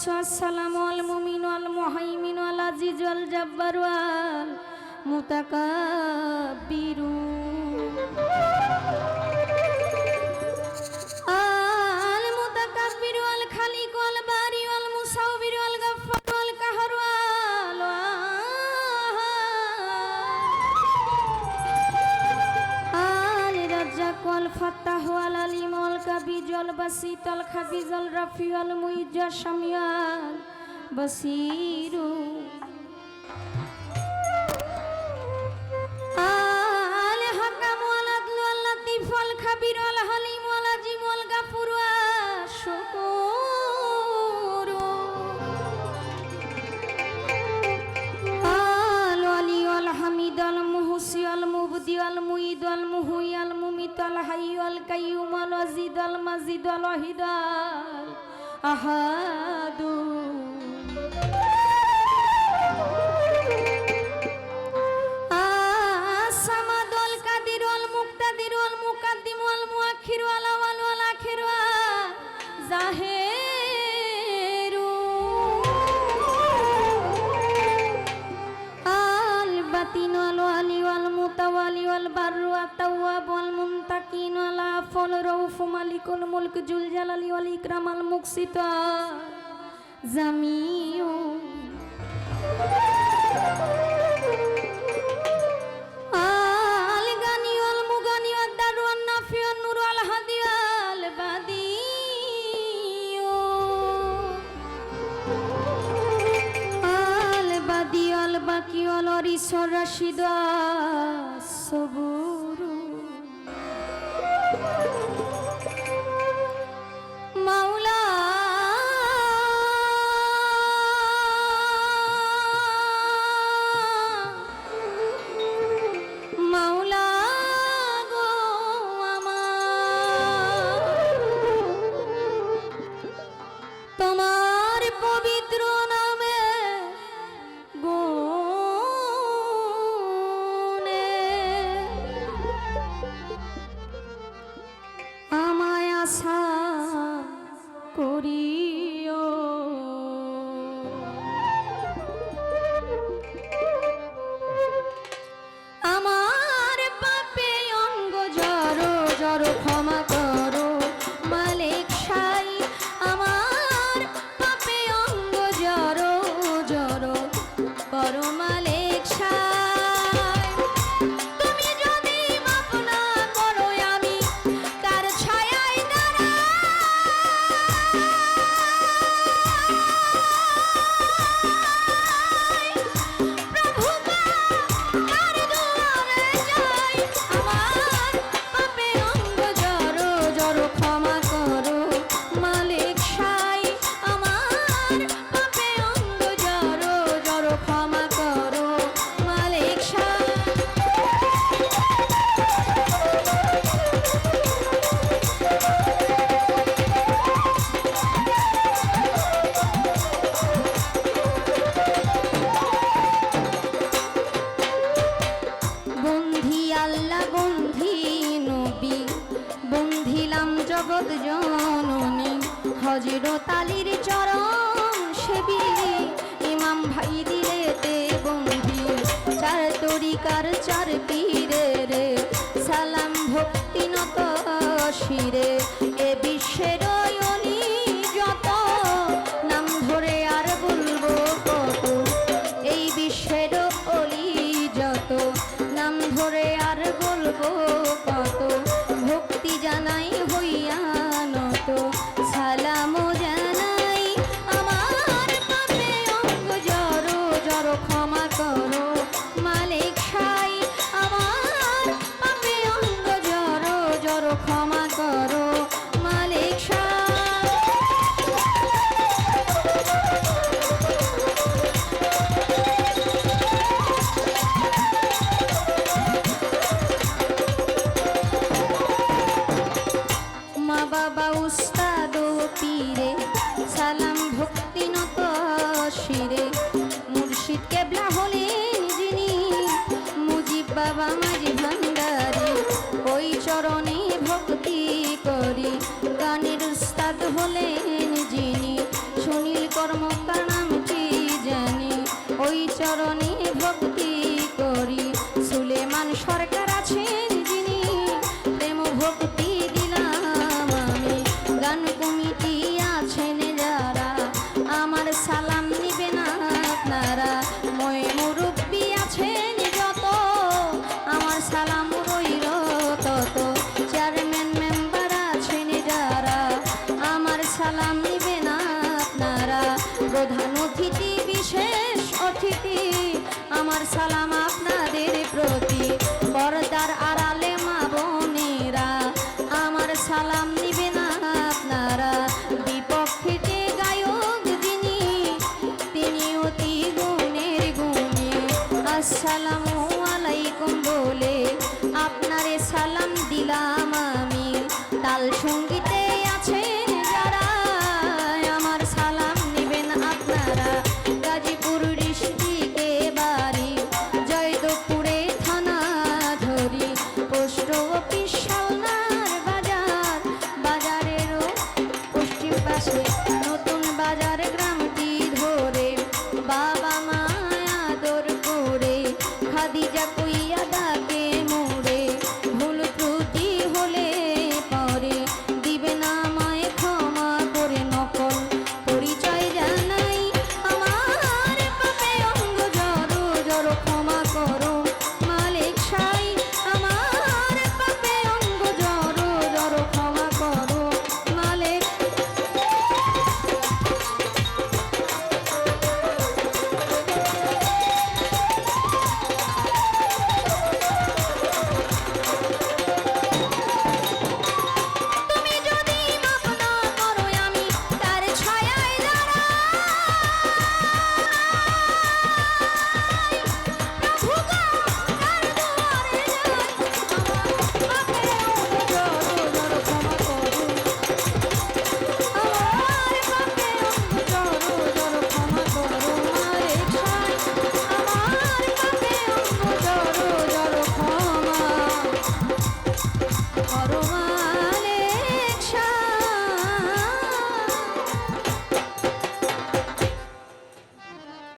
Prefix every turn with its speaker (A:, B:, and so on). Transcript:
A: আসসালামু আল মুমিন আল মুহাইমিন আল আজিজ আল জব্বার আল মুতাকাব্বিরু আল বাসিত আল খাবি আল রাফি আল মুইজ শামিয়াল বসিরু মুবদি আল মুইদ আল মুহুই আল মুমিত আল হাই আল কাইয়ুম আল আজিদ আল মাজিদ আল ওয়াহিদ আল আহাদু মুকাদ্দিম আল মুআখির আল আওয়াল আল আখির আল আফল রউফ মালিকুল মুলক জুল জালালি ওয়াল ইকরাম আল মুকসিত। জামিউ আল গানি আল মুগানি আল দারু আল নাফি আল নূর আল হাদি আল বাদিউ আল বাদি আল বাকি আল অরিসর রাশিদ। sabor. আশা করিও জননী হজরত আলীর চরণ সেবি। ইমাম ভাই দিলেতে বন্ধি, চার তরিকার চার পীরে রে। সালাম ভক্তি নত শিরে, এ বিশ্বের হলেন যিনি সুনীল কর্মকার আমার সালাম আপনাদের প্রতি। পর্দার আড়ালে মা বোনেরা, আমার সালাম নিবেন আপনারা। বিপক্ষে যে গায়ক যিনি, তিনি অতি গুণের গুণী। আসসালাম খাদিজা